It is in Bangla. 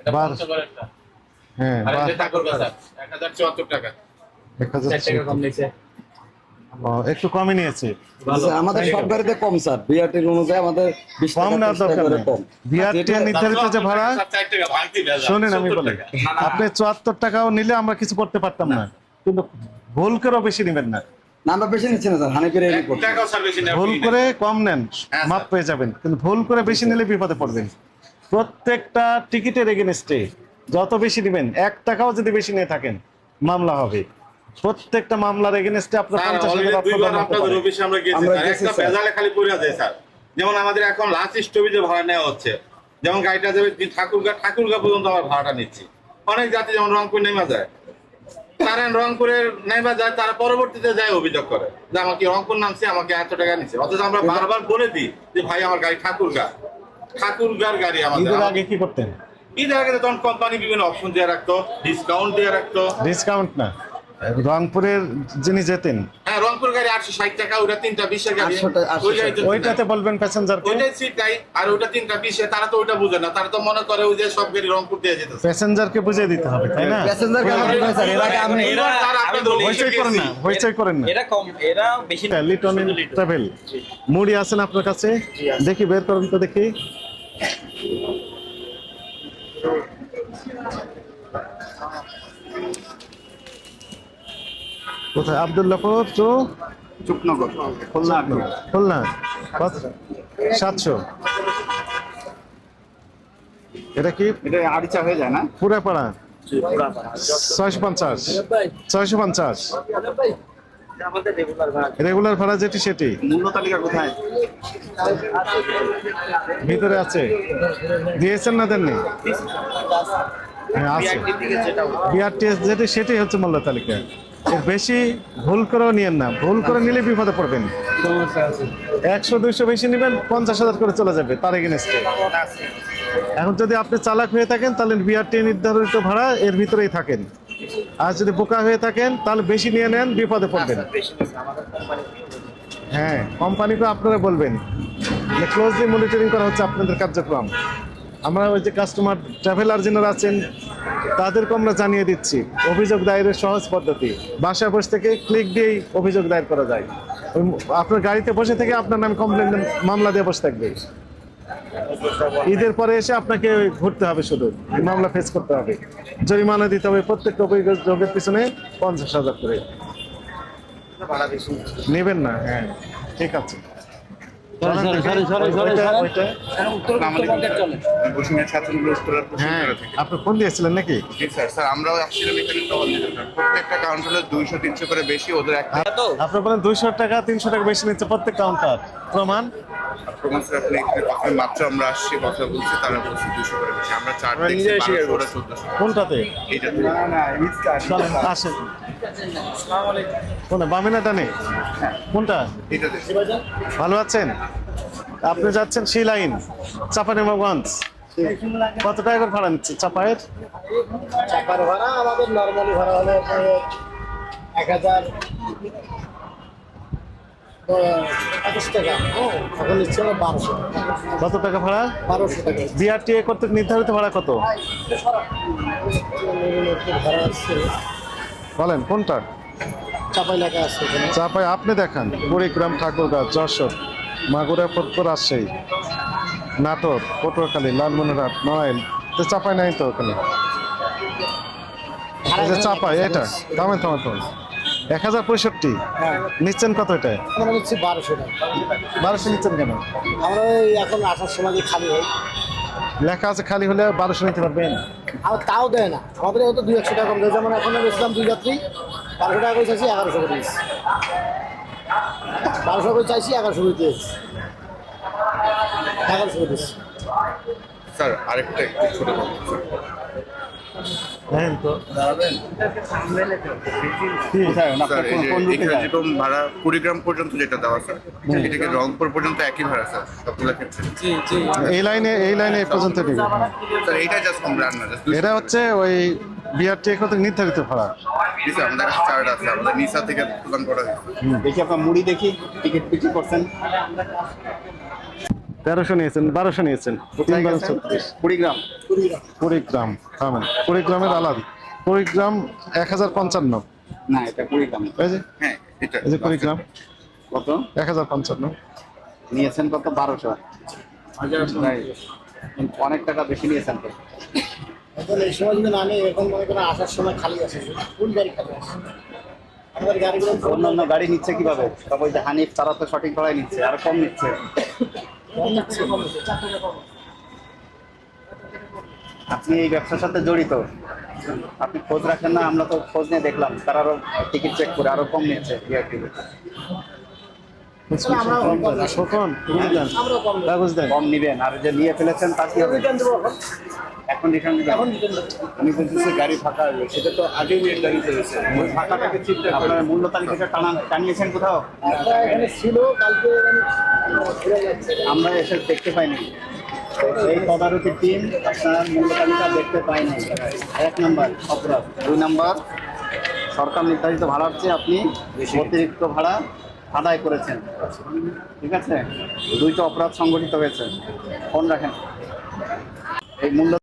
এটা বার- পঞ্চগড়েরটা। হ্যাঁ আর বা- এটা ঠাকুরগাছা, 1074 টাকা। এক হাজার চার টাকা কম নিচে। ও, একটু কমই নিয়েছে। আমাদের সব গাড়িতে কম স্যার। বিআরটির অনুযায়ী আমাদের কম টাকা নেওয়ার 30 টাকা দরকার করে নেই। কম। বিআরটি নির্ধারিত যে ভাড়া স্যার, চার টাকা ভাঙতি ভেজাল, শোনেন আমি 70 আপনি চুয়াত্তর টাকাও নিলে আমরা কিছু করতে পারতাম না। কিন্তু ভুল করেও বেশি নেবেন না। না আমরা বেশি নিচ্ছি না স্যার। হানিফের ভুল করে কম নেন হ্যাঁ, মাপ পেয়ে যাবেন। কিন্তু ভুল করে বেশি নিলে বিপদে পড়বেন। প্রত্যেকটা টিকিটের এগেনস্টে যত বেশি নেবেন এক টাকাও যদি বেশি নিয়ে থাকেন মামলা হবে। প্রত্যেকটা মামলার এগেনস্টে আপনার পঞ্চাশ হাজার খালি পড়ে যায়, স্যার। যেমন আমাদের এখন লাস্ট স্টপেজে ভাড়া নেওয়া হচ্ছে যেমন গাড়িটা যাবে ঠাকুরগা ঠাকুরগা পর্যন্ত আমার ভাড়াটা নিচ্ছি। অনেক জাতি যেমন রংপুর নেমা যায়। তারা রংপুরের নেমা যায় তারা পরবর্তীতে যায় অভিযোগ করে যে আমাকে রংপুর নামছে আমাকে এত টাকা নিচ্ছে। অথচ আমরা বারবার বলে দিই যে ভাই আমার গাড়ি ঠাকুরগা। ঠাকুরগার গাড়ি আমাদের ঈদের আগে কি করতেন? ঈদের আগে তখন কোম্পানি বিভিন্ন অপশন দিয়ে রাখতো ডিসকাউন্ট দিয়ে রাখতো। ডিসকাউন্ট না? রংপুরের যিনি যেতেন হ্যাঁ রংপুর গাড়ি আটশো ষাট টাকা ওটা তিনটা বিশের গাড়ি। 800 টা- 860 ওই গাড়িতে ওইটাতে বলবেন প্যাসেঞ্জারকে ওইটাই সিট নাই আর ওটা তিনটা বিশে তারা তো ওইটা বুঝে না। তারা তো মনে করে ওই যে সব গাড়ি রংপুর দিয়ে যেতেছে। প্যাসেঞ্জারকে বুঝিয়ে দিতে হবে তাই না? প্যাসেঞ্জার কেন দিবেন স্যার এর আমি এরা স্যার, আমি আপনাদের বলি, অফিসে হইচই করেন না হইচই করেন না। এরা কম এরা বেশি না। লিটন শুধু লিটন। ট্রাভেল মুড়ি আছেন আপনার কাছে? দেখি বের করুন তো দেখি। কোথায়? আবদুল্লাপুর টু খুলনা। খুলনা। কত? সাতশো। এটা কি? এটা আড়িচা হয়ে যায় না? ছয়শো পঞ্চাশ। ছয়শো পঞ্চাশ। রেগুলার ভাড়া যেটি সেটি। মূল্য তালিকা কোথায়? ভিতরে আছে। দিয়েছেন না দেননি? হ্যাঁ আছে। বিআরটিএস যেটি সেটাই হচ্ছে মূল্য তালিকা। বেশি ভুল করেও নিয়েন না। ভুল করে নিলে বিপদে পড়বেন। একশো দুইশো বেশি নেবেন পঞ্চাশ হাজার করে চলে যাবে তার এগেনস্টে এখন যদি আপনি চালাক হয়ে থাকেন তাহলে বিআরটি নির্ধারিত ভাড়া এর ভিতরেই থাকেন। আর যদি বোকা হয়ে থাকেন তাহলে বেশি নিয়ে নেন বিপদে পড়বেন। কোম্পানি হ্যাঁ কোম্পানিকে আপনারা বলবেন। ক্লোজলি মনিটরিং করা হচ্ছে আপনাদের কার্যক্রম। আমরা ওই যে কাস্টমার ট্রাভেলার যারা আছেন, তাদেরকে আমরা জানিয়ে দিচ্ছি, অভিযোগ দায়েরের সহজ পদ্ধতি। বাসায় বসে থেকে ক্লিক দিয়েই অভিযোগ দায়ের করা যায়। আপনার গাড়িতে বসে থেকে আপনার নামে কমপ্লেন মামলা দিয়ে বসে থাকবে। ঈদের পরে এসে আপনাকে ঘুরতে হবে শুধু, মামলা ফেস করতে হবে। জরিমানা দিতে হবে প্রত্যেকটা অভিযোগের পিছনে পঞ্চাশ হাজার করে। নেবেন না? হ্যাঁ ঠিক আছে। আপনি ফোন দিয়েছিলেন নাকি? স্যার স্যার আমরাও আসছিলাম এখানে টহল দিতে স্যার প্রত্যেকটা কাউন্টারে দুইশো তিনশো করে বেশি ওদের একটা তো। আপনি বলেন দুইশো টাকা তিনশো টাকা বেশি নিচ্ছে প্রত্যেক কাউন্টার প্রমাণ? প্রমাণ স্যার আপনি এখানে কথা মাত্র আমরা আসছি কথা বলছি তারা বলছি দুশো করে বেশি। আমরা চার দেখছি ওরা চোদ্দশো কোনটাতে? এইটাতে। চলেন আসেন। কোনটা ভালো আছেন? আপনি যাচ্ছেন সেই লাইন চাপানেমাগঞ্জ কত টাকা করে ভাড়া নিচ্ছে চাপায়ের? ভাড়া আমাদের নর্মালি ভাড়া হলো এক হাজার হ্যাঁ কত টাকা ভাড়া? বারোশো টাকা বিআরটিএ কর্তৃক নির্ধারিত ভাড়া কত? ভাড়া বলেন কোনটা? চাপাই লেখা আছে চাপাই আপনি দেখান। কুড়িগ্রাম ঠাকুরগাঁ যশোর মাগুরা ফটকর রাজশাহী নাটোর পটুয়াখালী লালমনিরহাট নড়াইল। তো চাপাই নাই তো ওখানে? চাপাই এটা? থামেন থামেন থামেন। এক হাজার পঁয়ষট্টি? হ্যাঁ। নিচ্ছেন কত এটা? আমরা নিচ্ছি বারোশো টাকা। বারোশো নিচ্ছেন কেন? আমরা এখন আসার সময় যে খালি হয়। লেখা আছে খালি হলে বারোশো নিতে পারবেন? আর তাও দেয় না। আমাদের হয়তো দুই একশো টাকা কম দেয়। যেমন এখন বেছিলাম দুই যাত্রী। বারোশো টাকা করে চাইছি, এগারোশো করে দিয়েছি। বারোশো করে চাইছি, এগারোশো করে দিয়েছি। এগারোশো করে দিয়েছি। স্যার, আরেকটা একটু ছোট হ্যাঁ। তো যেরকম ভাড়া কুড়িগ্রাম পর্যন্ত যেটা দেওয়া স্যার এটাকে রংপুর পর্যন্ত একই ভাড়া স্যার? সবগুলো ক্ষেত্রে। এই লাইনে এই লাইনে এই পর্যন্ত স্যার জাস্ট না এটা হচ্ছে ওই নির্ধারিত ভাড়া। আমাদের চার্ট আছে আমাদের নিসা থেকে প্রদান করা দেখি আপনার মুড়ি দেখি টিকিট বিক্রি করছেন তেরোশো নিয়েছেন বারোশো নিয়েছেন। তিন বারো ছত্রিশ কুড়িগ্রাম। কুড়িগ্রাম থামেন। কুড়িগ্রামের আলাদা। কুড়িগ্রাম এক হাজার পঞ্চান্ন। না এটা কুড়িগ্রাম। হ্যাঁ এটা। এই যে কুড়িগ্রাম। কত? এক হাজার পঞ্চান্ন। নিয়েছেন কত? বারোশো। অনেক টাকা বেশি নিয়েছেন তো। এখন এই সময় যদি না নিই এখন মনে করেন আসার সময় খালি আছে। ফুল গাড়ি খালি আছে। আমাদের গাড়িগুলো অন্যান্য গাড়ি নিচ্ছে কীভাবে? সব ওই যে হানিফ তারা তো সঠিক ভাড়ায় নিচ্ছে আর কম নিচ্ছে। আপনি এই ব্যবসার সাথে জড়িত। আপনি খোঁজ রাখেন না আমরা তো খোঁজ নিয়ে দেখলাম। তার আরও টিকিট চেক করে আরও কম নিচ্ছে কম নিবেন আর যে নিয়ে ফেলেছেন তা কি হবে? এখন রিটার্ন দিবেন আমি বলতেছি গাড়ি ফাঁকা সেটা তো আগেই গাড়ি চলেছে ওই ফাঁকাটাকে চিনতে আপনার মূল্য তালিকাটা টানা টানিয়েছেন কোথাও? এখানে ছিল কালকে আমরা এসে দেখতে পাইনি। এই তদারকি টিম আপনার মূল্য তালিকা দেখতে পাইনি। এক নাম্বার অপরাধ। দুই নাম্বার সরকার নির্ধারিত ভাড়ার চেয়ে আপনি অতিরিক্ত ভাড়া আদায় করেছেন। ঠিক আছে? দুইটা অপরাধ সংগঠিত হয়েছে। ফোন রাখেন। এই মূল্য